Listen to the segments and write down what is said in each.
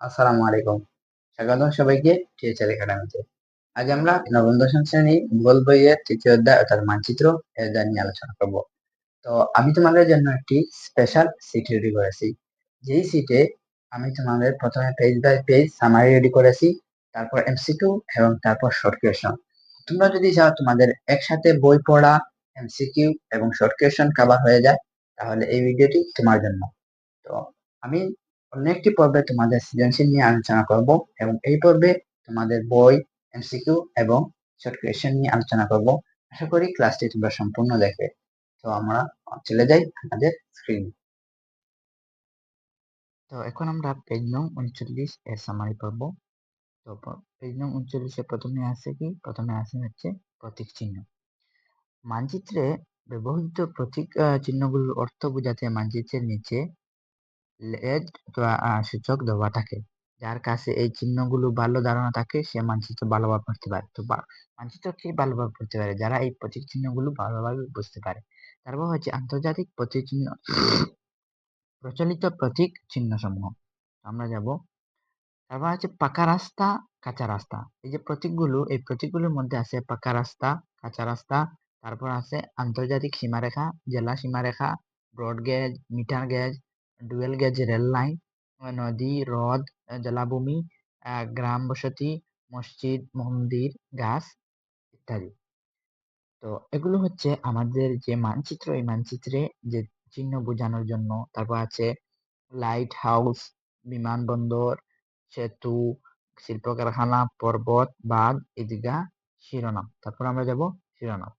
আসসালামু আলাইকুম। স্বাগতম সবাইকে টিএচআর একাডেমিতে। আজ আমরা নবম দশম শ্রেণি ভূগোল বইয়ের তৃতীয় অধ্যায় অর্থাৎ মানচিত্র অধ্যায় নিয়ে আলোচনা করব। তো আমি তোমাদের জন্য একটি স্পেশাল সিট রেডি করেছি। যেই সিটে আমি তোমাদের প্রথমে page by page summary ready করেছি, তারপর এমসিকিউ এবং তারপর শর্ট কোয়েশন তোমরা যদি চাও তোমাদের একসাথে বই পড়া এমসিকিউ এবং শর্ট কোয়েশন কভার হয়ে যায়, তাহলে এই ভিডিওটি তোমার জন্য। তো আমি অন্য একটি পর্বে তোমাদের সৃজনশীল নিয়ে আলোচনা করব এবং এই পর্বে তোমাদের বই এমসিকিউ এবং শর্ট কোয়েশ্চেন নিয়ে আলোচনা করব। আশা করি ক্লাসটি তোমরা সম্পূর্ণ দেখবে। তো আমরা চলে যাই আমাদের স্ক্রিনে তো এখন আমরা পেজ নং উনচল্লিশ এর সামারি পড়ব। তো পেজ নং উনচল্লিশে প্রথমে আছে কি? প্রথমে আছে হচ্ছে প্রতীক চিহ্ন। মানচিত্রে ব্যবহৃত প্রতীক চিহ্নগুলোর অর্থ বোঝাতে মানচিত্রের নিচে লেজ সূচক দেওয়া থাকে। যার কাছে এই চিহ্নগুলো ভালো ধারণা থাকে, সে মানচিত্র ভালোভাবে পড়তে পারে। তো মানচিত্র কি ভালোভাবে পড়তে পারে? যারা এই প্রতীক চিহ্নগুলো ভালোভাবে বুঝতে পারে। তারপর হচ্ছে আন্তর্জাতিক প্রতীক চিহ্ন, প্রচলিত প্রতীক চিহ্ন সমূহ আমরা যাব। তারপর হচ্ছে পাকা রাস্তা, কাঁচা রাস্তা। এই যে প্রতীকগুলো এই প্রতীকগুলোর মধ্যে আছে পাকা রাস্তা, কাঁচা রাস্তা। তারপর আছে আন্তর্জাতিক সীমারেখা, জেলা সীমারেখা broad gauge metre gauge dual gauge rail line নদী, হ্রদ জলাভূমি গ্রাম বসতি, মসজিদ, মন্দির, গাছ ইত্যাদি। তো এগুলো হচ্ছে আমাদের যে মানচিত্র, এই মানচিত্রে যে চিহ্ন বোঝানোর জন্য তারপর আছে লাইট হাউস, বিমানবন্দর, সেতু শিল্প কারখানা পর্বত, বাঁধ ঈদগাহ শিরোনাম। তারপর আমরা যাব শিরোনাম।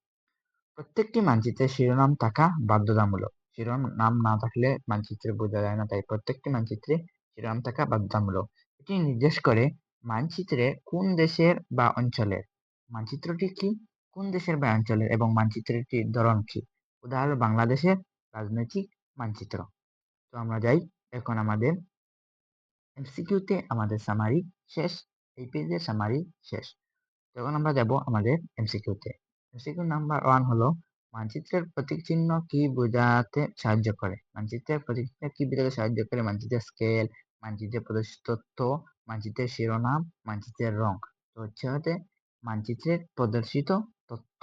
প্রত্যেকটি মানচিত্রে শিরোনাম থাকা বাধ্যতামূলক। শিরোনাম না থাকলে মানচিত্রে বোঝা যায় না। তাই প্রত্যেকটি মানচিত্রে শিরোনাম থাকা বাধ্যতামূলক। এটি নির্দেশ করে মানচিত্রে কোন দেশের বা অঞ্চলের, মানচিত্রটি কি, কোন দেশের বা অঞ্চলের এবং মানচিত্রটির ধরন কি? উদাহরণ, বাংলাদেশের রাজনৈতিক মানচিত্র। তো আমরা যাই, এখন আমাদের এমসিকিউতে আমাদের সামারি শেষ, এই পেজের সামারি শেষ। তখন আমরা যাব আমাদের এমসিকিউতে। এমসিকিউ নাম্বার ওয়ান হলো মানচিত্রের প্রতীক চিহ্ন কি বোঝাতে সাহায্য করে? মানচিত্রের প্রতীক চিহ্ন কি বোঝাতে সাহায্য করে? মানচিত্রের স্কেল মানচিত্রের প্রদর্শিত তথ্য, মানচিত্রের শিরোনাম, মানচিত্রের রং। তো হচ্ছে হতে মানচিত্রের প্রদর্শিত তথ্য।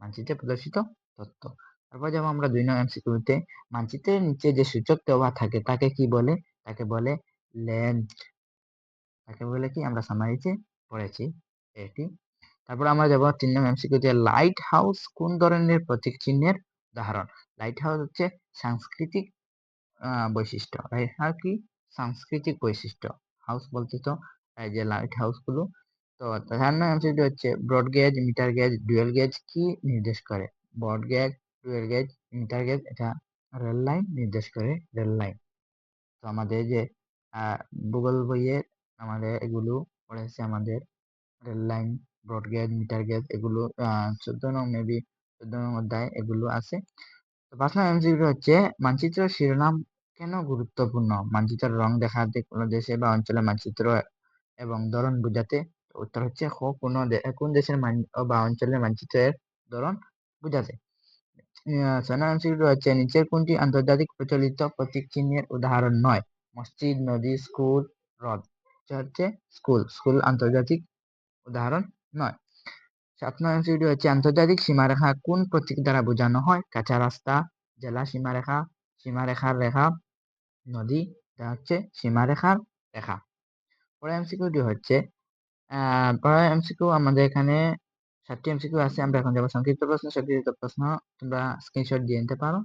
মানচিত্রে প্রদর্শিত তথ্য। তারপর যাব আমরা দুই নং এমসিকিউতে। মানচিত্রের নিচে যে সূচক দেওয়া থাকে, তাকে কি বলে? তাকে বলে লেন্থ তাকে বলে কি? আমরা সামারিতে পড়েছি। এটি তারপর আমরা যাব তিন নং এমসিকিউতে লাইট হাউস কোন ধরনের প্রতীক চিহ্নের উদাহরণ? লাইট হাউস হচ্ছে সাংস্কৃতিক বৈশিষ্ট্য লাইট হাউস কি? সাংস্কৃতিক বৈশিষ্ট্য। হাউস বলতে তো যে লাইট হাউসগুলো, তো নং এমসিকিউ হচ্ছে broad gauge metre gauge dual gauge কি নির্দেশ করে? Broad gauge dual gauge metre gauge এটা রেল লাইন নির্দেশ করে রেল লাইন তো আমাদের যে ভূগোল বইয়ে আমাদের এগুলো পড়েছে আমাদের rail line broad gauge metre gauge এগুলো চোদ্দ নং মেবি চোদ্দ নং অধ্যায় এগুলো আছে। তো পাঁচ হচ্ছে মানচিত্র শিরোনাম কেন গুরুত্বপূর্ণ? মানচিত্রের রং দেখাতে কোনো দেশে বা অঞ্চলের মানচিত্র এবং ধরন বোঝাতে। উত্তর হচ্ছে খ কোনো কোন দেশের মান বা অঞ্চলের মানচিত্রের ধরন বোঝাতে। হচ্ছে নিচের কোনটি আন্তর্জাতিক প্রচলিত প্রতীক চিহ্নের উদাহরণ নয়? মসজিদ, নদী, স্কুল, হ্রদ। হচ্ছে স্কুল। স্কুল আন্তর্জাতিক উদাহরণ নয়। সাত নং এমসিকিউ হচ্ছে আন্তর্জাতিক সীমারেখা, কোন প্রতীক দ্বারা বোঝানো হয়? কাঁচা রাস্তা, জেলা সীমারেখা, সীমারেখার রেখা, নদী, এটা হচ্ছে সীমারেখার রেখা। পরের এমসিকিউটি হচ্ছে পরের এমসিকিউ আমাদের এখানে সাতটি এমসিকিউ আছে, আমরা এখন যাব সংক্ষিপ্ত প্রশ্ন সংক্ষিপ্ত প্রশ্ন, তোমরা স্ক্রিনশট দিয়ে নিতে পারো।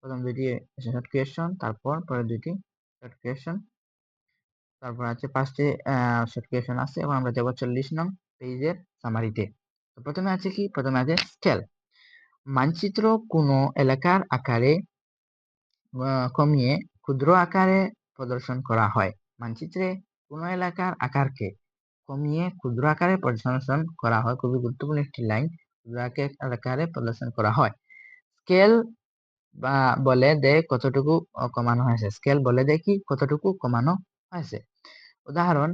প্রথম দুটি শর্ট কোয়েশন তারপর পরে দুটি শর্ট কোয়েশন তারপর আছে পাঁচটি শর্ট কোয়েশন আছে এবং আমরা যাব চল্লিশ নং পেজের সামারিতে প্রথমে আছে কি? প্রথমে আছে স্কেল মানচিত্র কোনো এলাকার আকারে কমিয়ে ক্ষুদ্র আকারে প্রদর্শন করা হয়। মানচিত্রে কোনো এলাকার আকারকে কমিয়ে ক্ষুদ্র আকারে প্রদর্শন করা হয়। খুবই গুরুত্বপূর্ণ একটি লাইন, ক্ষুদ্র আকারে প্রদর্শন করা হয়। স্কেল বা, বলে দেয় কতটুকু কমানো হয়েছে। স্কেল বলে দেয় কি কতটুকু কমানো হয়েছে। উদাহরণ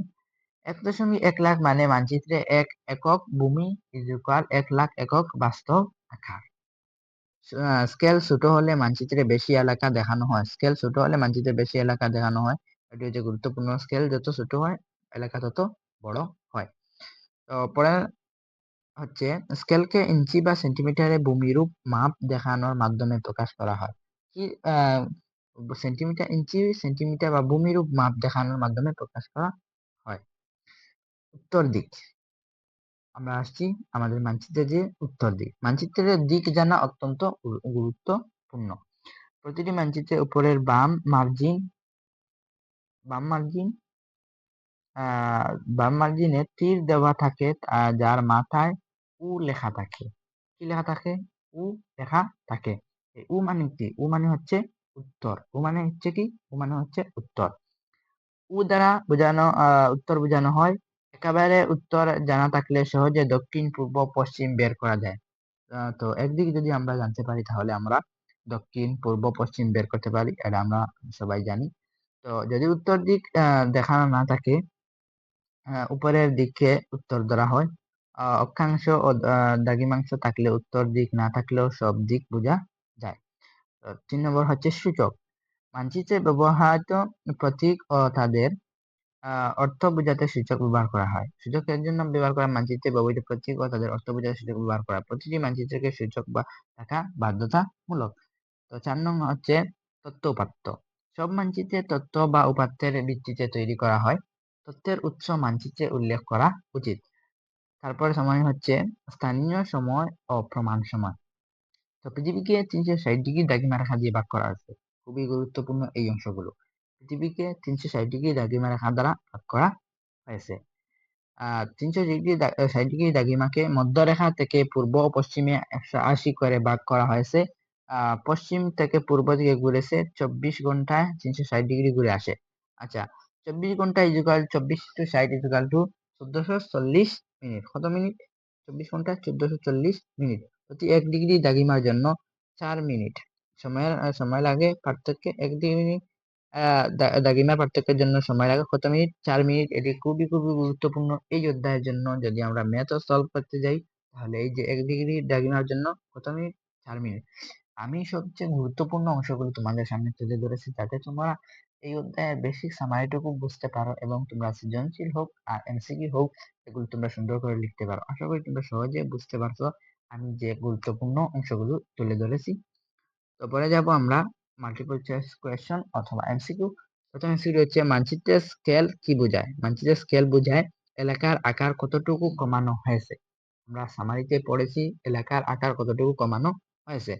এক দশমিক এক লাখ মানে মানচিত্রে এক একক ভূমি এক লাখ একক বাস্তব আকার। স্কেল ছোট হলে মানচিত্রে বেশি এলাকা দেখানো হয়। স্কেল ছোট হলে মানচিত্রে বেশি এলাকা দেখানো হয়। এটি হচ্ছে গুরুত্বপূর্ণ স্কেল। যত ছোট হয়, এলাকা তত বড় হয়। তো পরে হচ্ছে স্কেলকে ইঞ্চি বা সেন্টিমিটারে ভূমিরূপ মাপ দেখানোর মাধ্যমে প্রকাশ করা হয়। কি সেন্টিমিটার, ইঞ্চি, সেন্টিমিটার বা ভূমিরূপ মাপ দেখানোর মাধ্যমে প্রকাশ করা উত্তর দিক। আমরা আসছি আমাদের মানচিত্রের যে উত্তর দিক। মানচিত্রের দিক জানা অত্যন্ত গুরুত্বপূর্ণ। প্রতিটি মানচিত্রের উপরের বাম মার্জিন বাম মার্জিন বাম মার্জিনে তীর দেওয়া থাকে যার মাথায় উ লেখা থাকে। কি লেখা থাকে? উ লেখা থাকে। উ মানে কি? উ মানে হচ্ছে উত্তর। উ মানে হচ্ছে কি? উ মানে হচ্ছে উত্তর। উ দ্বারা বোঝানো উত্তর বোঝানো হয় একেবারে উত্তর জানা থাকলে সহজে দক্ষিণ পূর্ব পশ্চিম বের করা যায়। তো একদিকে যদি আমরা জানতে পারি, তাহলে আমরা দক্ষিণ পূর্ব পশ্চিম বের করতে পারি, এটা আমরা সবাই জানি। তো যদি উত্তর দিক দেখানো না থাকে উপরের দিকে উত্তর ধরা হয়। অক্ষাংশ ও দাগিমাংশ থাকলে উত্তর দিক, না থাকলেও সব দিক বোঝা যায়। তিন নম্বর হচ্ছে সূচক। মানচিত্রে ব্যবহৃত প্রতীক ও তাদের অর্থ বোঝাতে সূচক ব্যবহার করা হয়। সূচকের জন্য ব্যবহার করা মানচিত্রে ব্যবহৃত প্রতীক ও তাদের অর্থ বোঝাতে সূচক ব্যবহার করা। প্রতিটি মানচিত্রকে সূচক বা থাকা বাধ্যতামূলক। তো চার নং হচ্ছে তথ্য উপাত্ত। সব মানচিত্রে তথ্য বা উপাত্তের ভিত্তিতে তৈরি করা হয়। তথ্যের উৎস মানচিত্রে উল্লেখ করা উচিত। তারপরে সময় হচ্ছে স্থানীয় সময় ও প্রমাণ সময়। তো পৃথিবীকে তিনশো ষাট ডিগ্রি দাগিমা রেখা দিয়ে ভাগ করা আছে খুবই গুরুত্বপূর্ণ এই অংশগুলো। পৃথিবীকে তিনশো ষাট ডিগ্রি দাগিমা রেখা দ্বারা ভাগ করা হয়েছে আহ, তিনশো ডিগ্রি ষাট ডিগ্রি দাগিমাকে মধ্যরেখা থেকে পূর্ব ও পশ্চিমে একশো আশি করে ভাগ করা হয়েছে আহ, পশ্চিম থেকে পূর্ব দিকে ঘুরেছে চব্বিশ ঘন্টায় তিনশো ষাট ডিগ্রি ঘুরে আসে আচ্ছা চব্বিশ ঘণ্টা ইজুকাল চব্বিশ টু ষাট ইজুকাল টু চোদ্দশো চল্লিশ মিনিট, কত মিনিট? চব্বিশ ঘণ্টা চোদ্দশো চল্লিশ মিনিট প্রতি এক ডিগ্রি দাগিমার জন্য চার মিনিট। সময়ের সময় লাগে পার্থক্যে এক ডিগ্রি দাগিমার পার্থক্যের জন্য সময় লাগে কত মিনিট, চার মিনিট এটি খুবই খুবই গুরুত্বপূর্ণ এই অধ্যায়ের জন্য। যদি আমরা ম্যাথ সলভ করতে যাই, তাহলে এই যে এক ডিগ্রি দাগিমার জন্য কত মিনিট, চার মিনিট। আমি সবচেয়ে গুরুত্বপূর্ণ অংশগুলো তোমাদের সামনে তুলে ধরেছি যাতে তোমরা এই অধ্যায়ের বেসিক সামারিটুকু বুঝতে পারো এবং তোমরা সৃজনশীল হোক আর এমসিকিউ হোক, এগুলো তোমরা সুন্দর করে লিখতে পারো। আশা করি তোমরা সহজে বুঝতে পারছ আমি যে গুরুত্বপূর্ণ অংশগুলো তুলে ধরেছি। তো পরে যাব আমরা মাল্টিপল চয়েস কোয়েশ্চন অথবা এমসিকিউ প্রথম এমসিকিউ হচ্ছে মানচিত্রের স্কেল কি বোঝায়? মানচিত্রের স্কেল বোঝায় এলাকার আকার কতটুকু কমানো হয়েছে। আমরা সামারিতে পড়েছি এলাকার আকার কতটুকু কমানো হয়েছে।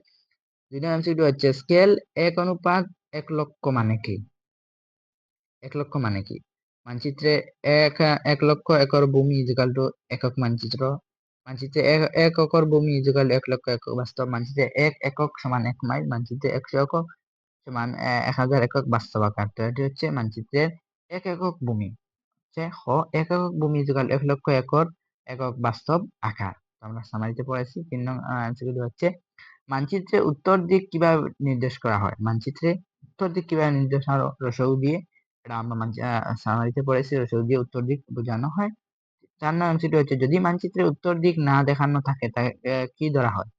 দ্বিতীয় এমসিকিউ হচ্ছে স্কেল এক অনুপাত এক লক্ষ মানে কি? এক লক্ষ মানে কি? মানচিত্রে এক এক লক্ষ একর ভূমি ইজিকাল টু একক মানচিত্র। মানচিত্রে এক একর ভূমি ইজিকাল এক লক্ষ একক। বাস্তব মানচিত্রে এক একক সমান এক মাইল। মানচিত্রে একশো একক সমান এক হাজার একক বাস্তব আকার তো এটি হচ্ছে মানচিত্রের এক একক ভূমি। হ এক একক ভূমি ইজিকাল এক লক্ষ একর একক বাস্তব আকার আমরা সামারিতে পড়েছি তিন নং আনসারগুলো হচ্ছে, মানচিত্রে উত্তর দিক কীভাবে নির্দেশ করা হয়? মানচিত্রে উত্তর দিক কীভাবে নির্দেশ রসৌ দিয়ে, এটা আমরা সামারিতে পড়েছি রসৌ দিয়ে উত্তর দিক বোঝানো হয়। চার নং অংশটি হচ্ছে, যদি মানচিত্রে উত্তর দিক না দেখানো থাকে তা কি ধরা হয়?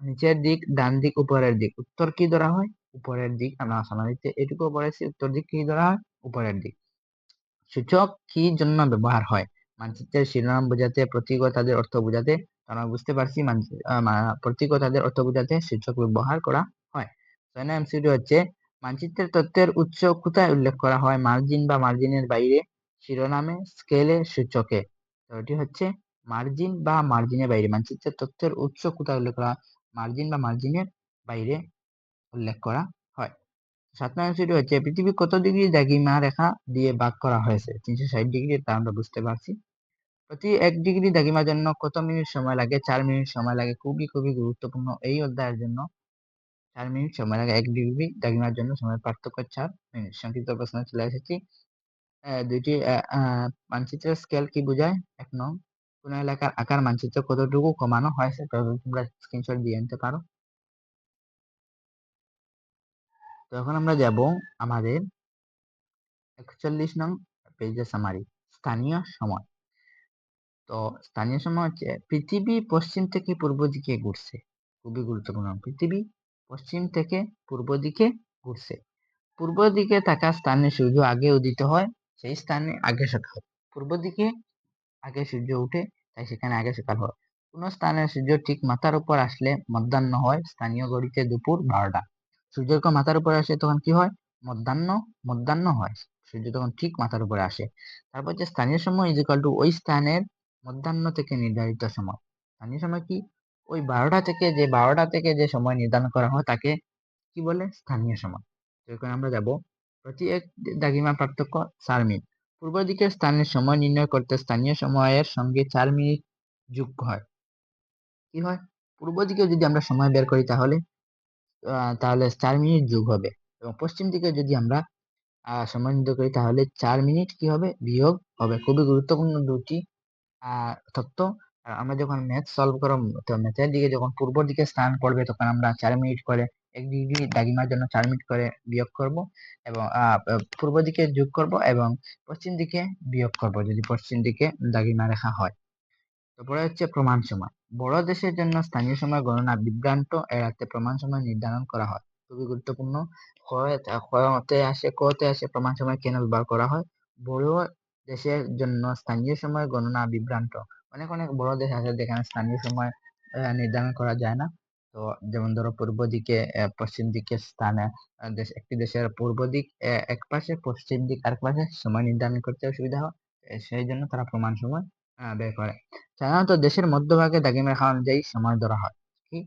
নিচের দিক, ডান দিক, উপরের দিক, উত্তর কি ধরা হয়? উপরের দিক আমরা সামারিতে এটুকু পড়েছি উত্তর দিক কি ধরা হয়? উপরের দিক। সূচক কি জন্য ব্যবহার হয়? মানচিত্রের শিরোনাম বোঝাতে প্রতীক ও তাদের অর্থ বোঝাতে আমরা বুঝতে পারছি প্রতীক ও তাদের অর্থ বোঝাতে সূচক ব্যবহার করা হয়। ছয় নং এমসিডি হচ্ছে, মানচিত্রের তথ্যের উৎস কোথায় উল্লেখ করা হয়? মার্জিন বা মার্জিনের বাইরে, শিরোনামে, স্কেলে, সূচকে। এটি হচ্ছে, মার্জিন বা মার্জিনের বাইরে, মানচিত্রের তথ্যের উৎস কোথায় উল্লেখ করা মার্জিন বা মার্জিনের বাইরে উল্লেখ করা হয়। সাত নম্বর হচ্ছে পৃথিবী কত ডিগ্রি দ্রাঘিমা রেখা দিয়ে ভাগ করা হয়েছে তিনশো ষাট ডিগ্রি তা আমরা বুঝতে পারছি প্রতি এক ডিগ্রি দাগিমার জন্য কত মিনিট সময় লাগে? চার মিনিট সময় লাগে। খুবই খুবই গুরুত্বপূর্ণ এই অধ্যায়ের জন্য চার মিনিট সময় লাগে। এক ডিগ্রি দাগিমার জন্য সময় পার্থক্য চার মিনিট। সংক্ষিপ্ত প্রশ্ন চলে এসেছি দুইটি মানচিত্রের স্কেল কি বোঝায় এক নং, কোন এলাকার আকার মানচিত্র কতটুকু কমানো হয়েছে তোমরা স্ক্রিনশট দিয়ে নিতে পারো তো এখন আমরা যাব আমাদের একচল্লিশ নং পেজের সামারি স্থানীয় সময়। তো স্থানীয় সময় হচ্ছে, পৃথিবী পশ্চিম থেকে পূর্ব দিকে ঘুরছে। খুবই গুরুত্বপূর্ণ। পৃথিবী পশ্চিম থেকে পূর্ব দিকে ঘুরছে। পূর্ব দিকে থাকা স্থানে সূর্য আগে উদিত হয়, সেই স্থানে আগে সকাল পূর্ব দিকে আগে সূর্য উঠে, তাই সেখানে আগে সকাল হয়। কোন স্থানে সূর্য ঠিক মাথার উপর আসলে মধ্যাহ্ন হয়, স্থানীয় ঘড়িতে দুপুর বারোটা। সূর্য যখন মাথার উপরে আসে, তখন কি হয়? মধ্যাহ্ন মধ্যাহ্ন হয়। সূর্য তখন ঠিক মাথার উপরে আসে। তারপর যে স্থানীয় সময় ইজ টু ওই স্থানের মধ্যাহ্ন থেকে নির্ধারিত সময়। স্থানীয় সময় কি? ওই বারোটা থেকে যে বারোটা থেকে যে সময় নির্ধারণ করা হয়, তাকে কি বলে? স্থানীয় সময়। তো আমরা যাব প্রতি এক দাগিমা পার্থক্য চার মিনিট। পূর্ব দিকের স্থানের সময় নির্ণয় করতে স্থানীয় সময়ের সঙ্গে চার মিনিট যোগ হয়। কি হয়? পূর্ব দিকে যদি আমরা সময় বের করি তাহলে তাহলে চার মিনিট যোগ হবে। এবং পশ্চিম দিকে যদি আমরা সম্মানিত করি, তাহলে চার মিনিট কি হবে? বিয়োগ হবে। খুবই গুরুত্বপূর্ণ দুটি তথ্য আমরা যখন ম্যাথ সলভ করব, তো ম্যাথের দিকে যখন পূর্ব দিকে স্থান পড়বে, তখন আমরা চার মিনিট করে এক ডিগ্রি দাগিমার জন্য চার মিনিট করে বিয়োগ করব এবং পূর্ব দিকে যোগ করব এবং পশ্চিম দিকে বিয়োগ করব, যদি পশ্চিম দিকে দাগিমা রেখা হয়। তারপরে হচ্ছে প্রমাণ সময় বড় দেশের জন্য স্থানীয় সময় গণনা বিভ্রান্ত এড়াতে প্রমাণ সময় নির্ধারণ করা হয়। খুবই গুরুত্বপূর্ণ। ক্ষয়তে আসে কতে আসে প্রমাণ সময় কেন ব্যবহার করা হয়? বড় দেশের জন্য স্থানীয় সময় গণনা বিভ্রান্ত। অনেক অনেক বড় দেশ আছে যেখানে স্থানীয় সময় নির্ধারণ করা যায় না। তো যেমন ধরো পূর্ব দিকে পশ্চিম দিকে স্থানে দেশ, একটি দেশের পূর্ব দিক এক পাশে পশ্চিম দিক, আরেক পাশে সময় নির্ধারণ করতে অসুবিধা হয়। সেই জন্য তারা প্রমাণ সময় বের করে। সাধারণত দেশের মধ্যভাগে দাগিম রেখা অনুযায়ী সময় ধরা হয়, কি?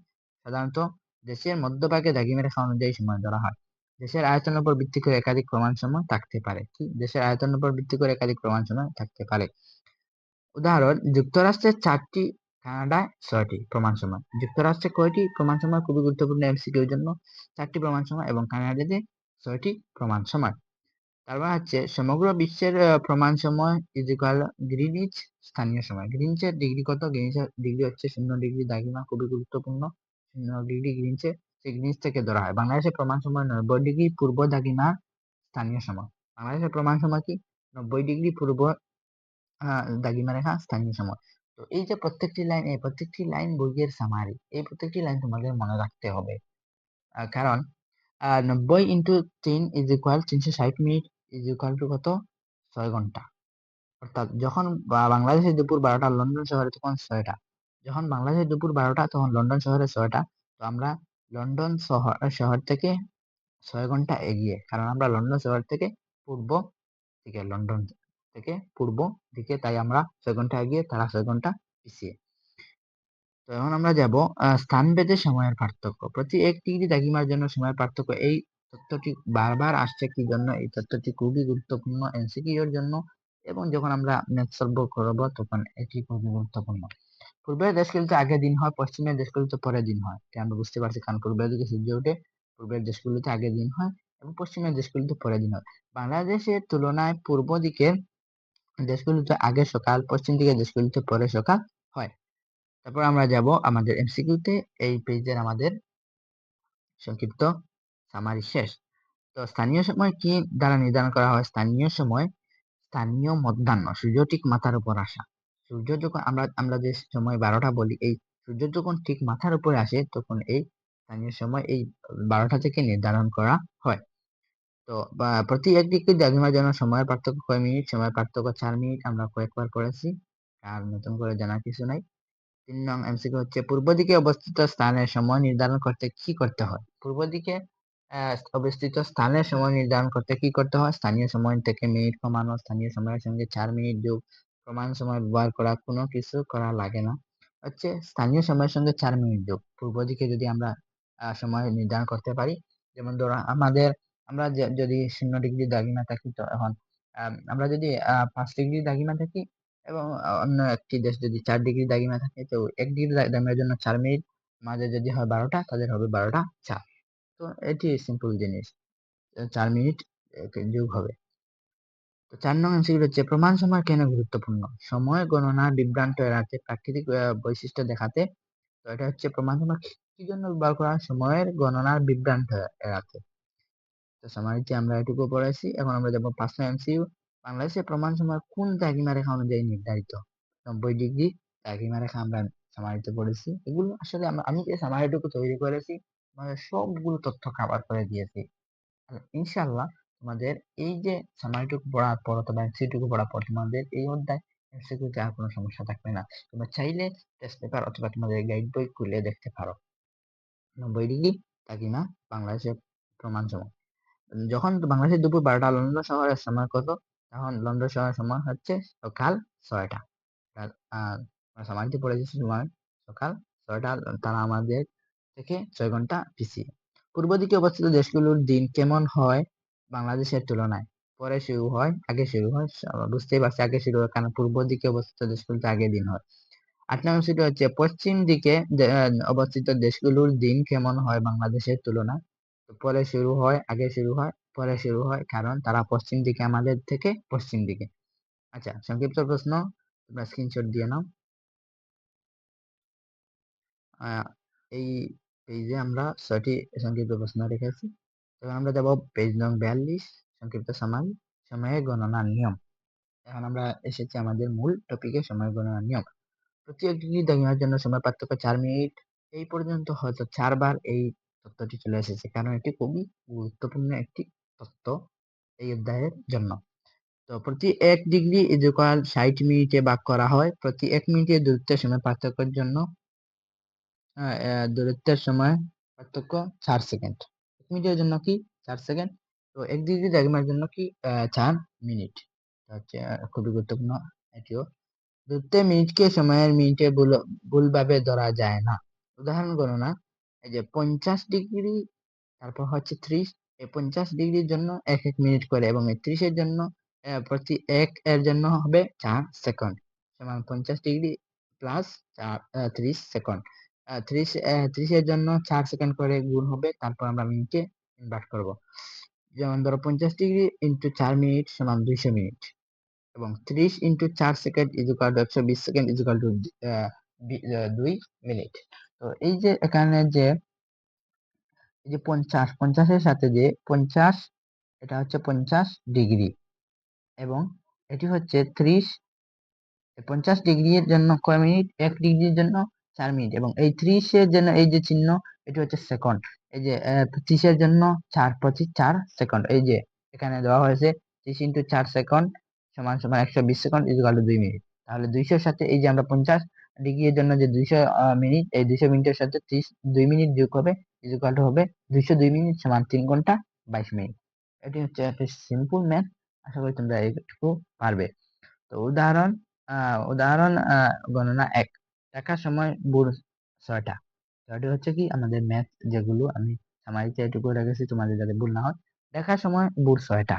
সাধারণত দেশের মধ্যভাগে দাগিমের খাওয়া অনুযায়ী সময় ধরা হয়, দেশের আয়তনের উপর ভিত্তি করে একাধিক প্রমাণ সময় থাকতে পারে, কি? দেশের আয়তনের উপর ভিত্তি করে একাধিক প্রমাণ সময় থাকতে পারে। উদাহরণ, যুক্তরাষ্ট্রের চারটি, কানাডায় ছয়টি প্রমাণ সময় যুক্তরাষ্ট্রে কয়টি প্রমাণ সময় খুবই গুরুত্বপূর্ণ এমসিকিউর জন্য চারটি প্রমাণ সময় এবং কানাডাতে ছয়টি প্রমাণ সময় তারপর হচ্ছে সমগ্র বিশ্বের প্রমাণ সময় ইজ ইকুয়াল গ্রিনিচ স্থানীয় সময়। গ্রিনিচের ডিগ্রি কত? গ্রিনিচের ডিগ্রি হচ্ছে শূন্য ডিগ্রি দাগিমা খুবই গুরুত্বপূর্ণ। শূন্য ডিগ্রি গ্রিনিচে সেই গ্রিনিচ থেকে ধরা হয়। বাংলাদেশের প্রমাণ সময় নব্বই ডিগ্রি পূর্ব দাগিমা স্থানীয় সময়। বাংলাদেশের প্রমাণ সময় কি? নব্বই ডিগ্রি পূর্ব দাগিমা রেখা স্থানীয় সময়। তো এই যে প্রত্যেকটি লাইন এই প্রত্যেকটি লাইন বইয়ের সামারি এই প্রত্যেকটি লাইন তোমাদের মনে রাখতে হবে। কারণ নব্বই ইন্টু তিন ইজ ইকুয়াল তিনশো ষাট মিনিট ইজ ইকুয়াল টু কত? ছয় ঘণ্টা। অর্থাৎ যখন বাংলাদেশের দুপুর বারোটা, লন্ডন শহরে তখন ছয়টা। যখন বাংলাদেশের দুপুর বারোটা, তখন লন্ডন শহরে ছয়টা। তো আমরা লন্ডন শহর শহর থেকে ছয় ঘণ্টা এগিয়ে, কারণ আমরা লন্ডন শহর থেকে পূর্ব দিকে, লন্ডন থেকে পূর্ব দিকে, তাই আমরা ছয় ঘণ্টা এগিয়ে, তারা ছয় ঘণ্টা পিছিয়ে। তো এখন আমরা যাব স্থানভেদে সময়ের পার্থক্য। প্রতি এক ডিগ্রি দাগিমার জন্য সময়ের পার্থক্য এই তথ্যটি বারবার আসছে কি জন্য? এই তথ্যটি খুবই গুরুত্বপূর্ণ এনসিকিউর জন্য এবং যখন আমরা ম্যাথ সলভ করব তখন এটি খুবই গুরুত্বপূর্ণ। পূর্বের দেশগুলিতে আগে দিন হয়, পশ্চিমের দেশগুলিতে পরে দিন হয়। আমরা বুঝতে পারছি কারণ পূর্বের দিকে সূর্য ওঠে, পূর্বের দেশগুলিতে আগে দিন হয় এবং পশ্চিমের দেশগুলিতে পরে দিন হয়। বাংলাদেশের তুলনায় পূর্ব দিকের দেশগুলিতে আগে সকাল, পশ্চিম দিকের দেশগুলিতে পরে সকাল হয়। তারপর আমরা যাব আমাদের এমসিকিউতে এই পেজের আমাদের সংক্ষিপ্ত সামারি শেষ। তো স্থানীয় সময় কি দ্বারা নির্ধারণ করা হয়? স্থানীয় সময়, স্থানীয় মধ্যাহ্ন, সূর্য ঠিক মাথার উপর আসা। সূর্য যখন, আমরা আমরা যে সময় বারোটা বলি, এই সূর্য যখন ঠিক মাথার উপরে আসে, তখন এই স্থানীয় সময় এই বারোটা থেকে নির্ধারণ করা হয়। তো প্রতি এক ডিগ্রি দ্রাঘিমার জন্য সময়ের পার্থক্য কয় মিনিট? সময়ের পার্থক্য চার মিনিট, আমরা কয়েকবার পড়েছি। আর নতুন করে জানার কিছু নাই। তিন নং এমসিকিউ হচ্ছে, পূর্ব দিকে অবস্থিত স্থানের সময় নির্ধারণ করতে কি করতে হয়? পূর্ব দিকে অবস্থিত স্থানের সময় নির্ধারণ করতে কি করতে হয়? স্থানীয় সময় থেকে মিনিট কমানো, স্থানীয় সময়ের সঙ্গে চার মিনিট যোগ, প্রমাণ সময় ব্যবহার করা, কোনো কিছু করা লাগে না। হচ্ছে স্থানীয় সময়ের সঙ্গে চার মিনিট যোগ। পূর্ব দিকে যদি আমরা সময় নির্ধারণ করতে পারি, যেমন ধরো আমাদের, আমরা যদি শূন্য ডিগ্রি দাগিমা থাকি, তো এখন আমরা যদি পাঁচ ডিগ্রি দাগিমা থাকি এবং অন্য একটি দেশ যদি চার ডিগ্রি দাগিমা থাকে, তো এক ডিগ্রি দাগিমার জন্য চার মিনিট, মাঝে যদি হয় বারোটা, তাদের হবে বারোটা চা তো এটি সিম্পল জিনিস। চার মিনিট যোগ হবে তো চার নং এমসিকিউ হচ্ছে? প্রমাণ সময় কেন গুরুত্বপূর্ণ? সময় গণনা বিভ্রান্ত এড়াতে প্রাকৃতিক বৈশিষ্ট্য দেখাতে। তো এটা হচ্ছে প্রমাণ সময় কি জন্য ব্যবহার করা সময়ের গণনার বিভ্রান্ত এড়াতে। তো সামারিতে আমরা এটুকু পড়েছি। এখন আমরা যাব পাঁচ নং এমসিকিউ বাংলাদেশের প্রমাণ সময় কোন দ্রাঘিমা রেখা অনুযায়ী নির্ধারিত? নব্বই ডিগ্রি দ্রাঘিমা রেখা আমরা সামারিতে পড়েছি। এগুলো আসলে আমি যে সামারিটুকু তৈরি করেছি মানে সবগুলো তথ্য কাভার করে দিয়েছি। আর ইনশাআল্লাহ তোমাদের এই যে সামারিটুকু পড়ার পর অথবা এমসিটুকু পড়ার পর তোমাদের এই অধ্যায় এমসিকিউতে আর কোনো সমস্যা থাকবে না। তোমরা চাইলে টেস্ট পেপার অথবা তোমাদের গাইড বই খুলে দেখতে পারো। নব্বই ডিগ্রি তাকিমা বাংলাদেশের প্রমাণ সময় যখন বাংলাদেশের দুপুর বারোটা, লন্ডন শহরের সময় কত? তখন লন্ডন শহরের সময় হচ্ছে সকাল ছয়টা। আর পড়েছে সময় সকাল ছয়টা। তারা আমাদের থেকে ছয় ঘণ্টা পিছিয়ে। পূর্ব দিকে অবস্থিত দেশগুলোর দিন কেমন হয় বাংলাদেশের তুলনায়? পরে শুরু হয়, আগে শুরু হয় বুঝতেই পারছি, আগে শুরু হয় কারণ পূর্ব দিকে অবস্থিত দেশগুলোতে আগে দিন হয়। আট নম্বর সেটা হচ্ছে পশ্চিম দিকে অবস্থিত দেশগুলোর দিন কেমন হয় বাংলাদেশের তুলনায়? পরে শুরু হয়, আগে শুরু হয়, পরে শুরু হয়, কারণ তারা পশ্চিম দিকে, আমাদের থেকে পশ্চিম দিকে। আচ্ছা সংক্ষিপ্ত প্রশ্ন, তোমরা স্ক্রিনশট দিয়ে নাও। এই পেজে আমরা ছয়টি সংক্ষিপ্ত প্রশ্ন রেখেছি, এখন আমরা যাব পেজ নং বিয়াল্লিশ, সংক্ষিপ্ত সময়, সময়ের গণনার নিয়ম। এখন আমরা এসেছি আমাদের মূল টপিকে সময় গণনার নিয়ম। প্রতি একটি দ্রাঘিমার জন্য সময় পার্থক্য চার মিনিট। এই পর্যন্ত হয়তো চারবার এই তথ্যটি চলে এসেছে, কারণ এটি খুবই গুরুত্বপূর্ণ একটি তথ্য এই অধ্যায়ের জন্য। তো প্রতি এক ডিগ্রি ইজুকাল ষাট মিনিটে ভাগ করা হয়, প্রতি এক মিনিটের দূরত্বের সময় পার্থক্যের জন্য দূরত্বের সময় পার্থক্য চার সেকেন্ড এক মিনিটের জন্য কি চার সেকেন্ড তো এক ডিগ্রি দ্রাঘিমার জন্য কি চার মিনিট হচ্ছে খুবই গুরুত্বপূর্ণ এটিও। দূরত্বের মিনিটকে সময়ের মিনিটে ভুলভাবে ধরা যায় না। উদাহরণ গণনা এই যে পঞ্চাশ ডিগ্রি, তারপর হচ্ছে ত্রিশ, এই পঞ্চাশ ডিগ্রির জন্য এক এক মিনিট করে এবং এই ত্রিশের জন্য প্রতি এক এর জন্য হবে চার সেকেন্ড সমান পঞ্চাশ ডিগ্রি প্লাস চার ত্রিশ সেকেন্ড ত্রিশ ত্রিশের জন্য চার সেকেন্ড করে গুণ হবে, তারপর আমরা মিনিটে ইনভার্ট করব। যেমন ধরো পঞ্চাশ ডিগ্রি ইন্টু চার মিনিট সমান দুইশো মিনিট এবং ত্রিশ ইন্টু চার সেকেন্ড ইজুকাল টু একশো বিশ সেকেন্ড ইজুকাল টু দুই মিনিট তো এই যে এখানে যে, এই যে পঞ্চাশ, পঞ্চাশের সাথে যে পঞ্চাশ, এটা হচ্ছে পঞ্চাশ ডিগ্রি এবং এটি হচ্ছে ত্রিশ, পঞ্চাশ ডিগ্রির জন্য কয় মিনিট এক ডিগ্রির জন্য চার মিনিট। এবং এই ত্রিশের জন্য, এই যে চিহ্ন, এটি হচ্ছে সেকেন্ড এই যে ত্রিশের জন্য চার পঁচিশ, চার সেকেন্ড এই যে, এখানে দেওয়া হয়েছে, ত্রিশ ইন্টু চার সেকেন্ড সমান সমান একশো বিশ সেকেন্ড ইজুকাল দুই মিনিট। তাহলে দুইশোর সাথে এই যে আমরা পঞ্চাশ ডিগ্রির জন্য যে দুইশো মিনিট, এই দুইশো মিনিটের সাথে ত্রিশ, দুই মিনিট যোগ হবে ইজুকাল হবে দুইশো দুই মিনিট সমান তিন ঘণ্টা বাইশ মিনিট। এটি হচ্ছে একটা সিম্পল ম্যাথ আশা করি তোমরা এইটুকু পারবে। তো উদাহরণ উদাহরণ গণনা এক। দেখার সময় ভোর ছয়টা। ছয়টা হচ্ছে কি, আমাদের ম্যাথ যেগুলো আমি সামারিতে এটুকু রেখেছি, তোমাদের যাতে ভুল না হয়, দেখার সময় ভোর ছয়টা।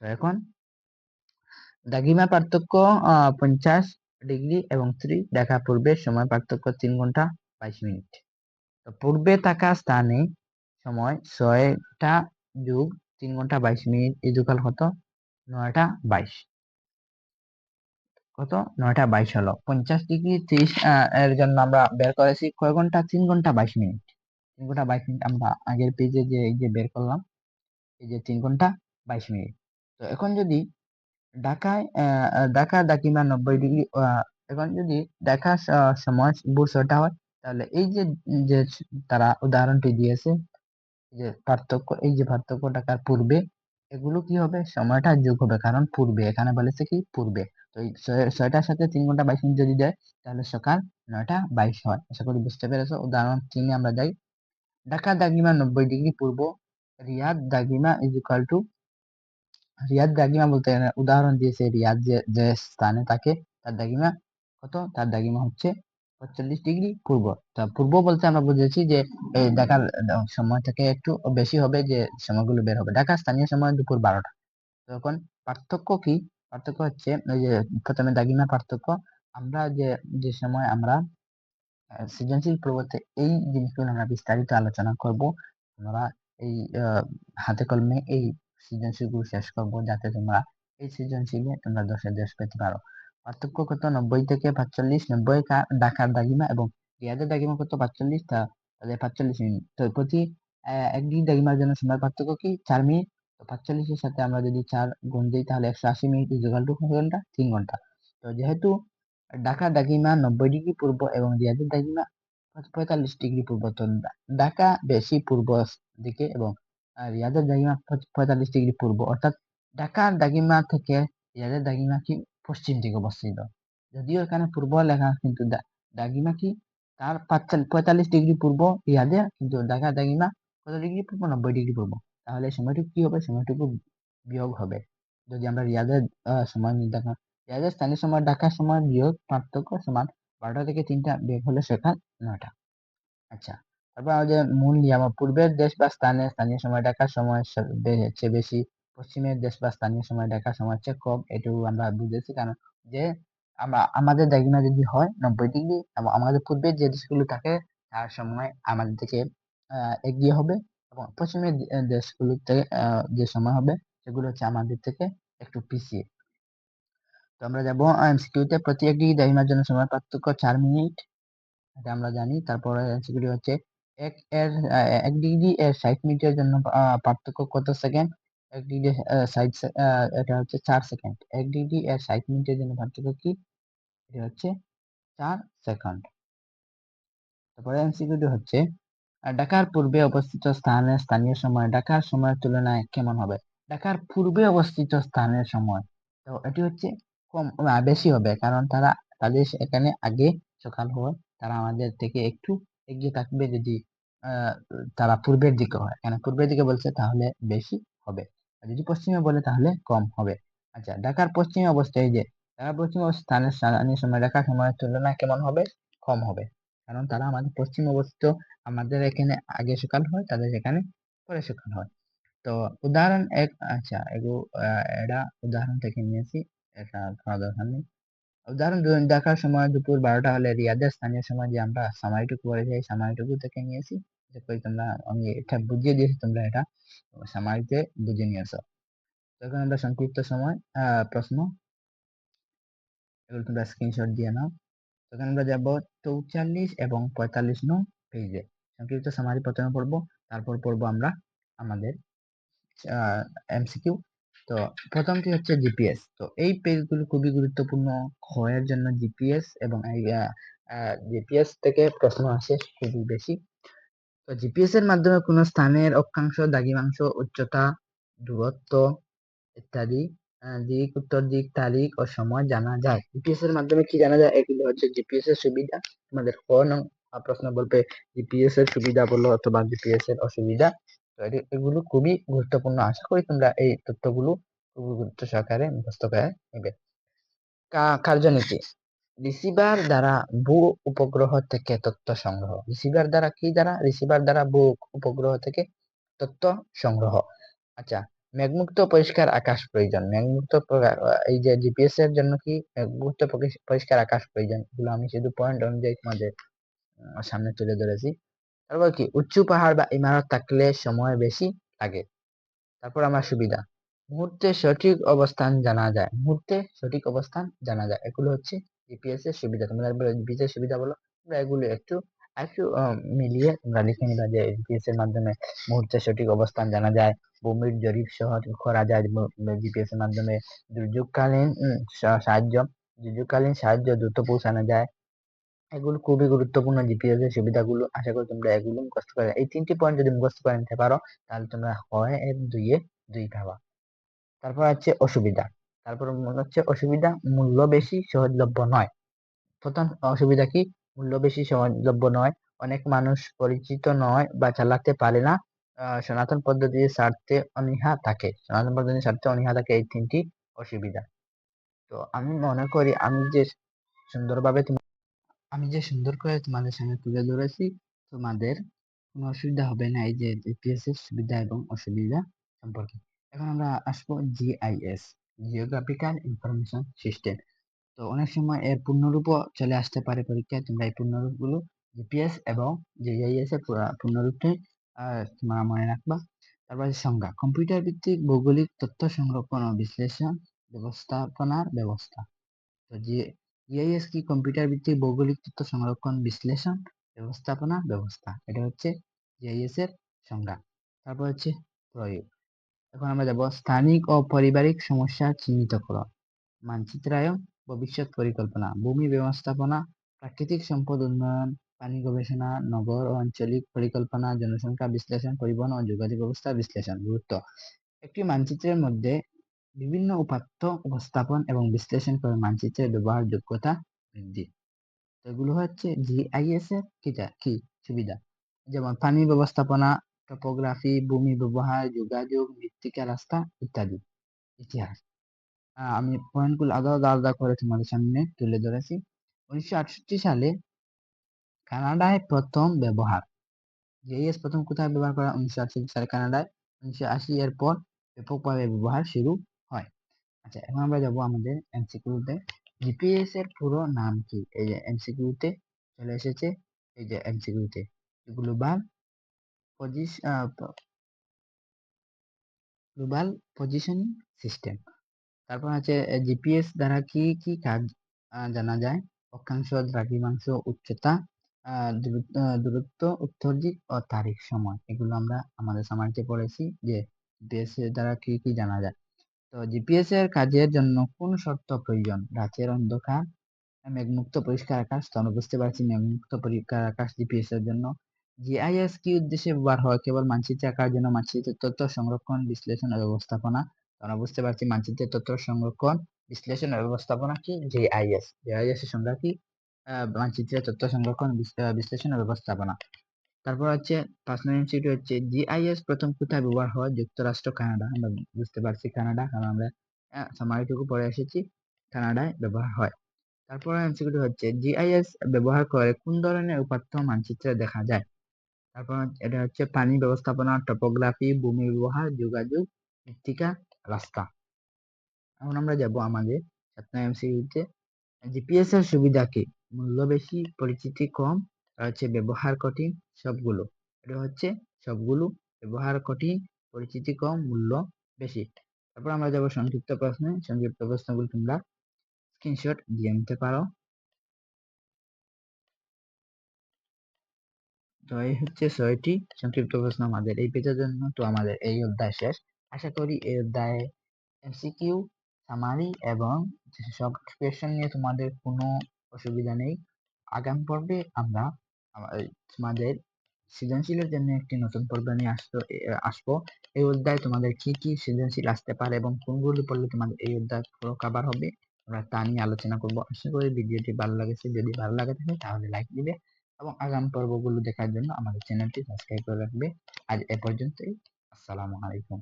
তো এখন দাগিমা পার্থক্য পঞ্চাশ ডিগ্রি এবং থ্রি দেখা পূর্বে, সময় পার্থক্য তিন ঘণ্টা বাইশ মিনিট। তো পূর্বে থাকা স্থানে সময় ছয়টা যুগ তিন ঘণ্টা বাইশ মিনিট ইজুকাল হতো নয়টা বাইশ। কত? নয়টা বাইশ হলো। পঞ্চাশ ডিগ্রি ত্রিশ এর জন্য আমরা বের করেছি কয় ঘণ্টা? তিন ঘণ্টা বাইশ মিনিট। তিন ঘণ্টা বাইশ মিনিট আমরা আগের পেজে যে, এই যে বের করলাম, এই যে তিন ঘণ্টা বাইশ মিনিট। তো এখন যদি ঢাকায় ঢাকা দাকিমা নব্বই ডিগ্রি এখন যদি দেখা সময় ভোর ছয়টা হয়, তাহলে এই যে যে তারা উদাহরণটি দিয়েছে যে পার্থক্য, এই যে পার্থক্য ঢাকার পূর্বে, এগুলো কি হবে? সময়টা যোগ হবে, কারণ পূর্বে, এখানে বলেছে কি? পূর্বে। তো ছয়টার সাথে তিন ঘণ্টা বাইশ মিনিট যদি দেয়, তাহলে সকাল নয়টা বাইশ হয়। আশা করি বুঝতে পেরেছ। উদাহরণ তিনে আমরা যাই ঢাকা দাগিমা নব্বই ডিগ্রি পূর্ব, রিয়াদ দাগিমা ইজ ইকাল টু রিয়াদ দাগিমা বলতে উদাহরণ দিয়েছে রিয়াদ যে যে স্থানে থাকে, তার দাগিমা কত? তার দাগিমা হচ্ছে পঁয়তাল্লিশ ডিগ্রি পূর্ব। তা পূর্ব বলতে আমরা বুঝেছি যে এই ঢাকার সময় থেকে একটু বেশি হবে যে সময়গুলো বের হবে। ঢাকার স্থানীয় সময় দুপুর বারোটা। তখন পার্থক্য কি? পার্থক্য হচ্ছে, ওই যে প্রথমে দাগিমা পার্থক্য। আমরা যে যে সময় আমরা সৃজনশীল পূর্বতে এই জিনিসগুলো আমরা বিস্তারিত আলোচনা করব, আমরা এই হাতে কলমে এই সৃজনশীলগুলো শেষ করব, যাতে তোমরা এই সৃজনশীলে তোমরা দশে দেশ পেতে পারো। পার্থক্য কত? নব্বই থেকে পাঁচচল্লিশ। নব্বই ডাকার দাগিমা এবং রিয়াদের দাগিমা কত? পাঁচচল্লিশ। তা পাঁচচল্লিশ মিনিট। তো প্রতি এক ডিগ্রি দাগিমার জন্য সময় পার্থক্য কি? চার মিনিট। তো পাঁচচল্লিশের সাথে আমরা যদি চার গুণ দিই, তাহলে একশো আশি মিনিট ইজুগাল টু ঘণ্টা? তিন ঘণ্টা। তো যেহেতু ঢাকা দাগিমা নব্বই ডিগ্রি পূর্ব এবং রিয়াদের দাগিমা পঁয়তাল্লিশ ডিগ্রি পূর্ব, তো ঢাকা বেশি পূর্ব দিকে এবং রিয়াদের দাগিমা পঁয়তাল্লিশ ডিগ্রি পূর্ব। অর্থাৎ ঢাকার দাগিমা থেকে রিয়াদের দাগিমা কি পশ্চিম দিকে অবস্থিত? যদিও এখানে পূর্ব লেখা, কিন্তু দাগিমা কি তার পঁয়তাল্লিশ ডিগ্রি পূর্ব রিয়াদে কিন্তু ঢাকা দাগিমা কত ডিগ্রি পূর্ব? নব্বই ডিগ্রি পূর্ব। তাহলে সময়টুকু কি হবে? সময়টুকু বিয়োগ হবে। যদি আমরা রিয়াদের আহ, সময় নির্ধারণ রিয়াদের স্থানীয় সময় ঢাকার সময় বিয়োগ পার্থক্য সমান বারোটা থেকে তিনটা বিয়োগ হলে সেখান নয়টা। আচ্ছা তারপর আমাদের মূল নিয়ম পূর্বের দেশ বা স্থানে স্থানীয় সময় ঢাকার সময় চেয়ে বেশি পশ্চিমের দেশ বা স্থানীয় সময় ঢাকার সময় চেয়ে কম এটুকু আমরা বুঝেছি। কারণ যে আমরা আমাদের দাগিমা যদি হয় নব্বই ডিগ্রি এবং আমাদের পূর্বের যে দেশগুলো থাকে তার সময় আমাদের থেকে এগিয়ে হবে। এবং পশ্চিমের দে- দেশগুলোতে আহ, যে সময় হবে সেগুলো হচ্ছে আমাদের থেকে একটু পিছিয়ে। তো আমরা যাব এমসিকিউতে প্রতি একটি দাগিমার জন্য সময় পার্থক্য চার মিনিট। এটা আমরা জানি। তারপরে এমসিকিউ হচ্ছে এক এর এক ডিগ্রি এর ষাট মিনিটের জন্য পার্থক্য কত সেকেন্ড? এক ডিগ্রি ষাট এটা হচ্ছে চার সেকেন্ড। এক ডিগ্রি এর ষাট মিনিটের জন্য পার্থক্য কি? এটা হচ্ছে চার সেকেন্ড। তারপরে এমসিকিউটি হচ্ছে ঢাকার পূর্বে অবস্থিত স্থানের স্থানীয় সময়, ঢাকার সময়ের তুলনায় কেমন হবে? ঢাকার পূর্বে অবস্থিত স্থানের সময়। তো এটি হচ্ছে কম বেশি হবে, কারণ তারা, তাদের এখানে আগে সকাল হয় তারা আমাদের থেকে একটু এগিয়ে থাকবে যদি তারা পূর্বের দিকে হয়। কেন পূর্বের দিকে বলছে তাহলে বেশি হবে। আর যদি পশ্চিমে বলে তাহলে কম হবে। আচ্ছা ঢাকার পশ্চিমে অবস্থা এই যে, ঢাকার পশ্চিম স্থানের স্থানীয় সময়, ঢাকার সময়ের তুলনায় কেমন হবে? কম হবে। কারণ তারা আমাদের পশ্চিম অবস্থিত আমাদের এখানে আগে সকাল হয় তাদের এখানে পরে সকাল হয়। তো উদাহরণ এক আচ্ছা আহ, এটা উদাহরণ থেকে নিয়েছি এটা কোনো দরকার নেই। উদাহরণ দেখার সময় দুপুর বারোটা হলে রিয়াদের স্থানীয় সময় যে আমরা সময়টুকু বলে যাই সময়টুকু থেকে নিয়েছি। দেখো তোমরা আমি এটা বুঝিয়ে দিয়েছি তোমরা এটা সময়তে বুঝে নিয়েছো। তখন আমরা সংক্ষিপ্ত সময় প্রশ্ন। এগুলো তোমরা স্ক্রিনশট দিয়ে নাও। তখন আমরা যাব চৌচল্লিশ এবং পঁয়তাল্লিশ নং পেজে সংক্ষিপ্ত সামারি প্রথমে পড়ব, তারপর পড়ব আমরা আমাদের এমসিকিউ তো প্রথমটি হচ্ছে জিপিএস তো এই পেজগুলো খুবই গুরুত্বপূর্ণ ক্ষয়ের জন্য জিপিএস এবং জিপিএস থেকে প্রশ্ন আসে খুবই বেশি। তো জিপিএস এর মাধ্যমে কোনো স্থানের অক্ষাংশ দ্রাঘিমাংশ উচ্চতা, দূরত্ব ইত্যাদি দিক উত্তর দিক তারিখ ও সময় জানা যায়। জিপিএস এর মাধ্যমে কি জানা যায়? এগুলো হচ্ছে জিপিএস এর সুবিধা। আমাদের ক নং আহ, প্রশ্ন বলবে জিপিএস এর সুবিধা বলো অথবা জিপিএস এর অসুবিধা? এগুলো খুবই গুরুত্বপূর্ণ। আশা করি তোমরা এই তথ্যগুলো খুবই গুরুত্ব সহকারে মুখস্থ করে নেবে। কার্যনীতি। রিসিভার দ্বারা ভূ উপগ্রহ থেকে তথ্য সংগ্রহ। রিসিভার দ্বারা কি দ্বারা? রিসিভার দ্বারা ভূ উপগ্রহ থেকে তথ্য সংগ্রহ। আচ্ছা মেঘমুক্ত পরিষ্কার আকাশ প্রয়োজন। মেঘমুক্ত এই যে জিপিএস এর জন্য কি মেঘমুক্ত পরিষ্কার আকাশ প্রয়োজন? এগুলো আমি শুধু পয়েন্ট অনুযায়ী তোমাদের সামনে তুলে ধরেছি। তারপর কি? উঁচু পাহাড় বা ইমারত থাকলে সময় বেশি লাগে। তারপর আমার সুবিধা। মুহূর্তে সঠিক অবস্থান জানা যায়। মুহূর্তে সঠিক অবস্থান জানা যায়। এগুলো হচ্ছে জিপিএস এর সুবিধা। তোমরা জিপিএস এর সুবিধা বলো। তোমরা এগুলো একটু একটু মিলিয়ে তোমরা লিখে নিবা যে জিপিএস এর মাধ্যমে মুহূর্তে সঠিক অবস্থান জানা যায়। ভূমির জরিপ সহ করা যায় জিপিএস এর মাধ্যমে দুর্যোগকালীন সাহায্য দুর্যোগকালীন সাহায্য দ্রুত পৌঁছানো যায়। এগুলো খুবই গুরুত্বপূর্ণ জিপিএস এর সুবিধাগুলো। আশা করি তোমরা এগুলো মুখস্থ করে, এই তিনটি পয়েন্ট যদি মুখস্থ করে নিতে পারো, তাহলে তোমরা হয় এক দুইয়ে দুই পাবা। তারপর হচ্ছে অসুবিধা। তারপর মনে হচ্ছে অসুবিধা মূল্য বেশি, সহজলভ্য নয়। প্রথম অসুবিধা কি? মূল্য বেশি, সহজলভ্য নয়। অনেক মানুষ পরিচিত নয় বা চালাতে পারে না। সনাতন পদ্ধতিতে ছাড়তে অনীহা থাকে। সনাতন পদ্ধতি ছাড়তে অনীহা থাকে এই তিনটি অসুবিধা। তো আমি মনে করি আমি যে সুন্দরভাবে আমি যে সুন্দর করে তোমাদের সামনে তুলে ধরেছি, তোমাদের কোনো অসুবিধা হবে না এই যে জিপিএস এর সুবিধা এবং অসুবিধা সম্পর্কে। এখন আমরা আসব জিআইএস জিওগ্রাফিক্যাল ইনফরমেশন সিস্টেম তো অনেক সময় এর পূর্ণরূপও চলে আসতে পারে পরীক্ষায়। তোমরা এই পূর্ণরূপগুলো জিপিএস এবং জিআইএস এর পুরা- পূর্ণরূপটি মনে রাখবা। তারপর সংজ্ঞা, কম্পিউটার ভিত্তিক ভৌগোলিক তথ্য সংরক্ষণ ও বিশ্লেষণ ব্যবস্থাপনার ব্যবস্থা। তো জিআইএস কি কম্পিউটার ভিত্তিক ভৌগোলিক তথ্য সংরক্ষণ বিশ্লেষণ ব্যবস্থাপনা ব্যবস্থা? এটা হচ্ছে জিআইএস এর সংজ্ঞা। তারপর হচ্ছে প্রয়োগ। এখন আমরা যাব স্থানিক ও পারিবারিক সমস্যা চিহ্নিত চিহ্নিতকরণ মানচিত্রায়ন ভবিষ্যৎ পরিকল্পনা, ভূমি ব্যবস্থাপনা, প্রাকৃতিক সম্পদ উন্নয়ন পানি গবেষণা নগর ও আঞ্চলিক পরিকল্পনা জনসংখ্যা বিশ্লেষণ পরিবহন ও যোগাযোগ ব্যবস্থা বিশ্লেষণ গুরুত্ব একটি মানচিত্রের মধ্যে বিভিন্ন উপাত্ত উপস্থাপন এবং বিশ্লেষণ করে মানচিত্রের ব্যবহারযোগ্যতা বৃদ্ধি। এগুলো হচ্ছে জিআইএস এর কি সুবিধা? যেমন পানি ব্যবস্থাপনা টপোগ্রাফি ভূমি ব্যবহার যোগাযোগ, মৃত্তিকা রাস্তা ইত্যাদি, ইতিহাস। আমি পয়েন্টগুলো আলাদা আলাদা করে তোমাদের সামনে তুলে ধরেছি উনিশশো আটষট্টি সালে কানাডায় প্রথম ব্যবহার। জিআইএস প্রথম কোথায় ব্যবহার করা উনিশশো আটষট্টি সালে কানাডায়। উনিশশো আশি এর পর ব্যাপকভাবে ব্যবহার শুরু হয়। আচ্ছা এখন আমরা যাব আমাদের এমসিকিউতে জিপিএস এর পুরো নাম কি? এই যে এমসিকিউতে চলে এসেছে। এই যে এমসিকিউতে global position global positioning system. তারপর আছে জিপিএস দ্বারা কি কি কাজ জানা যায়? অক্ষাংশ, দ্রাঘিমাংশ, উচ্চতা দূরত্ব দূরত্ব উত্তর দিক ও তারিখ সময়। এগুলো আমরা আমাদের সামারিতে পড়েছি যে জিপিএস এর দ্বারা কি কি জানা যায়। তো জিপিএস এর কাজের জন্য কোন শর্ত প্রয়োজন? রাতের অন্ধকার, মেঘমুক্ত পরিষ্কার আকাশ? তো বুঝতে পারছি মেঘমুক্ত পরিষ্কার আকাশ জিপিএস এর জন্য। জিআইএস কি উদ্দেশ্যে ব্যবহার হয়? কেবল মানচিত্র আঁকার জন্য মানচিত্রের তথ্য সংরক্ষণ, বিশ্লেষণ ও ব্যবস্থাপনা? আমরা বুঝতে পারছি মানচিত্রের তথ্য সংরক্ষণ, বিশ্লেষণ ও ব্যবস্থাপনা কি? জিআইএস জিআইএস এর সংজ্ঞা কি? আহ, মানচিত্রের তথ্য সংরক্ষণ বিশ্লেষণ ও ব্যবস্থাপনা। তারপর হচ্ছে পাঁচ নম্বর এমসিকিউ হচ্ছে জিআইএস প্রথম কোথায় ব্যবহার হয়? যুক্তরাষ্ট্র কানাডা। আমরা বুঝতে পারছি কানাডা কারণ আমরা সামারিটুকু পড়ে এসেছি কানাডায় ব্যবহার হয়। তারপর এমসিকিউটি হচ্ছে জিআইএস ব্যবহার করে কোন ধরনের উপাত্ত মানচিত্রে দেখা যায়? তারপর এটা হচ্ছে পানি ব্যবস্থাপনা টপোগ্রাফি ভূমি ব্যবহার যোগাযোগ মৃত্তিকা রাস্তা। এখন আমরা যাব আমাদের সাত নম্বর জিপিএস এর সুবিধা কি? মূল্য বেশি পরিচিতি কম আর হচ্ছে ব্যবহার কঠিন সবগুলো। এটা হচ্ছে সবগুলো ব্যবহার কঠিন পরিচিতি কম মূল্য বেশি তারপর আমরা যাব সংক্ষিপ্ত প্রশ্নে। সংক্ষিপ্ত প্রশ্নগুলো তোমরা স্ক্রিনশট দিয়ে নিতে পারো। তো এই হচ্ছে ছয়টি সংক্ষিপ্ত প্রশ্ন আমাদের এই পেজের জন্য। তো আমাদের এই অধ্যায় শেষ। আশা করি এই অধ্যায়ে এমসিকিউ সামারি এবং সব কোয়েশ্চেন নিয়ে তোমাদের কোনো অসুবিধা নেই। আগাম পর্বে আমরা তোমাদের সৃজনশীলের জন্য একটি নতুন পর্ব নিয়ে আসতো আসব। এই অধ্যায়ে তোমাদের কি কি সৃজনশীল আসতে পারে এবং কোনগুলি পড়লে তোমাদের এই অধ্যায় পুরো কভার হবে, আমরা তা নিয়ে আলোচনা করব। আশা করি ভিডিওটি ভালো লাগেছে। যদি ভালো লাগে থাকে তাহলে লাইক দিবে এবং আগাম পর্বগুলো দেখার জন্য আমাদের চ্যানেলটি সাবস্ক্রাইব করে রাখবে। আজ এ পর্যন্তই। আসসালামু আলাইকুম।